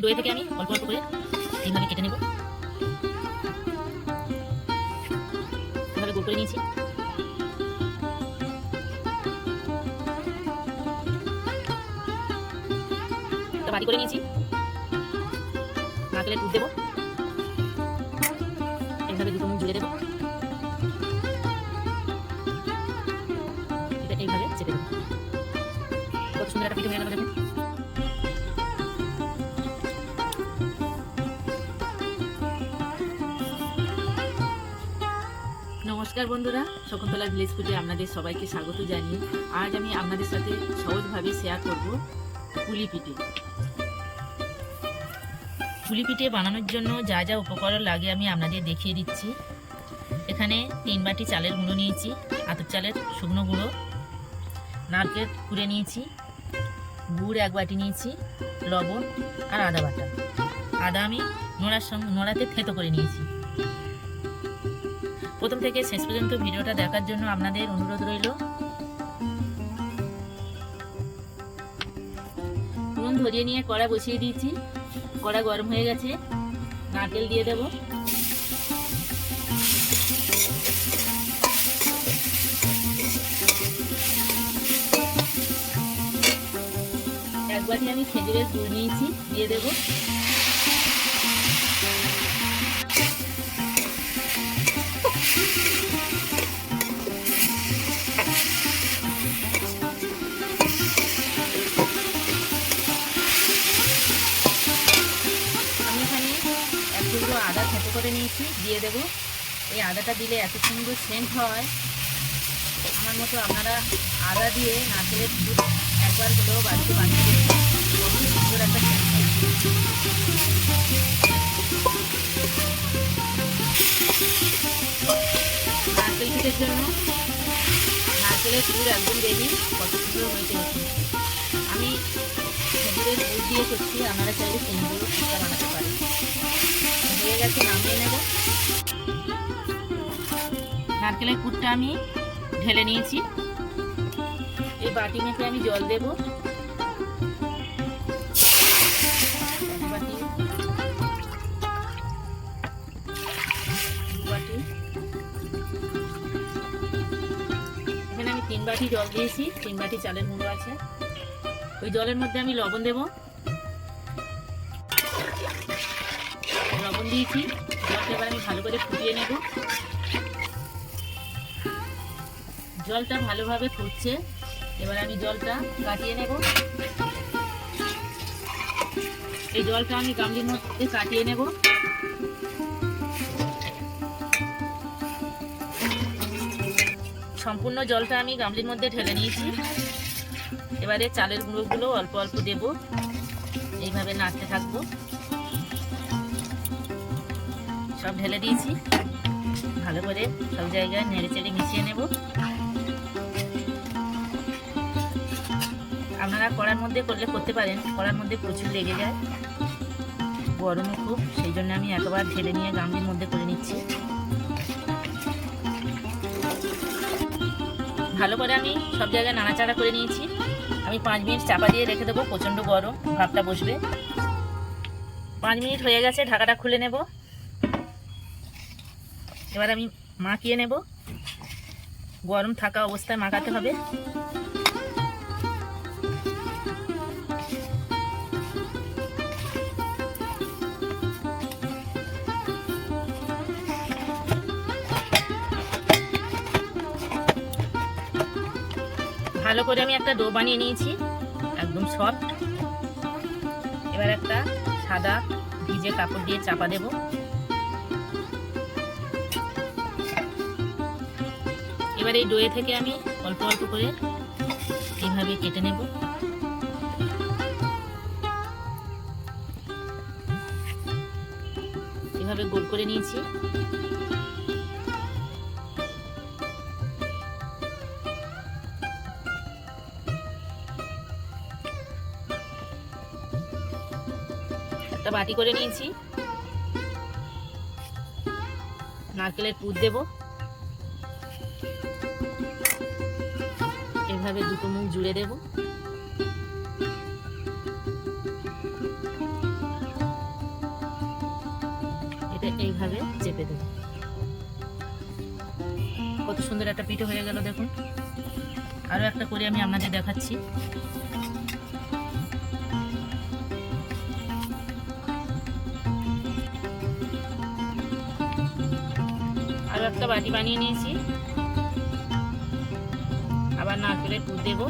এই দই থেকে আমি অল্প অল্প করে এইভাবে কেটে নেব। এভাবে গোল করে নিয়েছি। বাটি করে নিয়েছি। নারকেলের দুধ দেবো। এইভাবে দুটো মুখ জুড়ে দেবো। এইভাবে চেপে দেবো। কত সুন্দর একটা পিঠে হয়ে গেল দেখুন নমস্কার বন্ধুরা, শকুন্তলা ভিলেজ ফুডে আপনাদের সবাইকে স্বাগত জানিয়ে আজ আমি আপনাদের সাথে সহজভাবে শেয়ার করব পুলি পিঠে। পুলি পিঠে বানানোর জন্য যা যা উপকরণ লাগে আমি আপনাদের দেখিয়ে দিচ্ছি। এখানে তিন বাটি চালের গুঁড়ো নিয়েছি আতর চালের শুকনো গুঁড়ো, নারকেল কুড়ে নিয়েছি, গুড় এক বাটি নিয়েছি, লবণ আর আদা বাটা। আদা আমি নোড়ার সঙ্গে নোড়াতে থেতো করে নিয়েছি। প্রথম থেকে শেষ পর্যন্ত ভিডিওটা দেখার জন্য আপনাদের অনুরোধ রইল। নুন ধরিয়ে নিয়ে কড়া বসিয়ে দিয়েছি। কড়া গরম হয়ে গেছে। নারকেল দিয়ে দেব। এক আমি খেজুরের গুড় নিয়েছি, দিয়ে দেবো। আদা থেতো করে নিয়েছি, দিয়ে দেব। এই আদাটা দিলে এত সুন্দর সেন্ট হয়। আমার মতো আপনারা আদা দিয়ে নারকেলের দুধ একবার হলেও বাড়িতে বানিয়ে দেবেন সুন্দর একটা সেন্ট হয়। পিঠের জন্য। নারকেলের পুর একদম রেডি কত সুন্দর হয়েছে আমি খেজুরের গুড় দিয়ে করছি আপনারা চাইলে চিনি দিয়েও বানাতে পারেন। হয়ে গেছে, নামিয়ে নেব। নারকেলের পুরটা আমি ঢেলে নিয়েছি। এই বাটি মেপে আমি জল দেব। তিন বাটি জল দিয়েছি, তিন বাটি চালের গুঁড়ো আছে। ওই জলের মধ্যে আমি লবণ দেব। লবণ দিয়েছি, জলটা এবার আমি ভালো করে ফুটিয়ে নেব। জলটা ভালোভাবে ফুটছে, এবার আমি জলটা কাটিয়ে নেব। এই জলটা আমি গামলির মধ্যে কাটিয়ে নেব। সম্পূর্ণ জলটা আমি গামলির মধ্যে ঢেলে নিয়েছি। এবারে চালের গুঁড়োগুলো অল্প অল্প দেব। এইভাবে নাড়তে থাকব। সব ঢেলে দিয়েছি। ভালো করে সব জায়গায় নেড়ে চেড়ে মিশিয়ে নেব। আপনারা কড়ার মধ্যে করলে করতে পারেন। কড়ার মধ্যে প্রচুর লেগে যায়। গরমও খুব, সেই জন্য আমি একবার ঢেলে নিয়ে গামলির মধ্যে করে নিচ্ছি। ভালো করে আমি সব জায়গায় নাড়াচাড়া করে নিয়েছি। আমি পাঁচ মিনিট চাপা দিয়ে রেখে দেবো, প্রচণ্ড গরম, ভাবটা বসবে। পাঁচ মিনিট হয়ে গেছে, ঢাকাটা খুলে নেব। এবার আমি মাখিয়ে নেব। গরম থাকা অবস্থায় মাখাতে হবে। ভালো করে আমি একটা ডো বানিয়ে নিয়েছি। একদম সফট এবার একটা সাদা ভিজে কাপড় দিয়ে চাপা দেব। এবার এই ডোয়ে থেকে আমি অল্প অল্প করে এইভাবে কেটে নেব। এভাবে গোল করে নিয়েছি। একটা বাটি করে নিয়েছি। নারকেলের পুর দেব। এভাবে দুটো মুখ জুড়ে দেব। এটা এইভাবে চেপে দেবো। কত সুন্দর একটা পিঠে হয়ে গেল দেখুন। আরও একটা করে আমি আপনাদের দেখাচ্ছি। একটা বাটি বানিয়ে নিয়েছি। আবার নারকেলের পুর দেবো।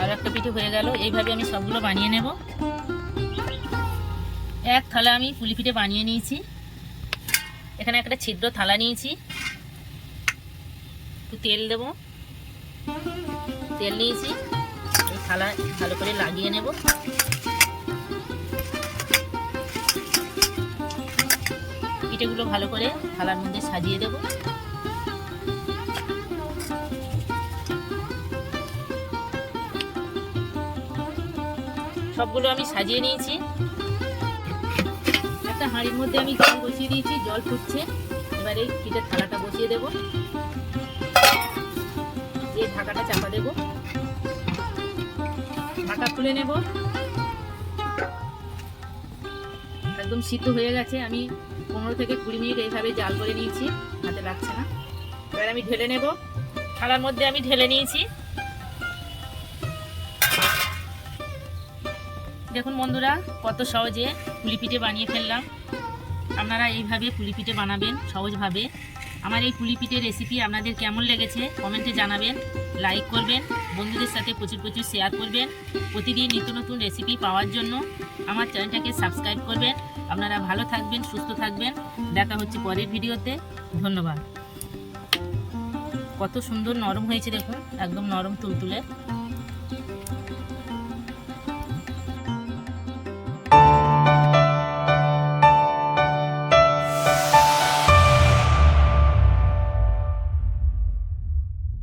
আর একটা পিঠে হয়ে গেল। এইভাবে আমি সবগুলো বানিয়ে নেব। এক থালা আমি পুলি পিঠে বানিয়ে নিয়েছি। এখানে একটা ছিদ্র থালা নিয়েছি। একটু তেল দেব। তেল নিয়েছি। থালা ভালো করে লাগিয়ে নেব। পিঠেগুলো ভালো করে থালার মধ্যে সাজিয়ে দেবো। সবগুলো আমি সাজিয়ে নিয়েছি। একটা হাঁড়ির মধ্যে আমি জল বসিয়ে দিয়েছি, জল ফুটছে। এবারে পিঠের থালাটা বসিয়ে দেব। দিয়ে ঢাকাটা চাপা দেব। ঢাকা খুলে নেব। একদম সিদ্ধ হয়ে গেছে। আমি পনেরো থেকে কুড়ি মিনিট এইভাবে জাল করে নিয়েছি, হাতে লাগছে না। এবার আমি ঢেলে নেব। থালার মধ্যে আমি ঢেলে নিয়েছি। দেখুন বন্ধুরা, কত সহজে পুলি পিঠে বানিয়ে ফেললাম। আপনারা এইভাবে পুলি পিঠে বানাবেন সহজভাবে। আমার এই পুলি পিঠের রেসিপি আপনাদের কেমন লেগেছে কমেন্টে জানাবেন লাইক করবেন, বন্ধুদের সাথে প্রচুর প্রচুর শেয়ার করবেন, প্রতিদিন নিত্য নতুন রেসিপি পাওয়ার জন্য আমার চ্যানেলটাকে সাবস্ক্রাইব করবেন। আপনারা ভালো থাকবেন, সুস্থ থাকবেন। দেখা হচ্ছে পরের ভিডিওতে। ধন্যবাদ। কত সুন্দর নরম হয়েছে দেখুন, একদম নরম তুলতুলে।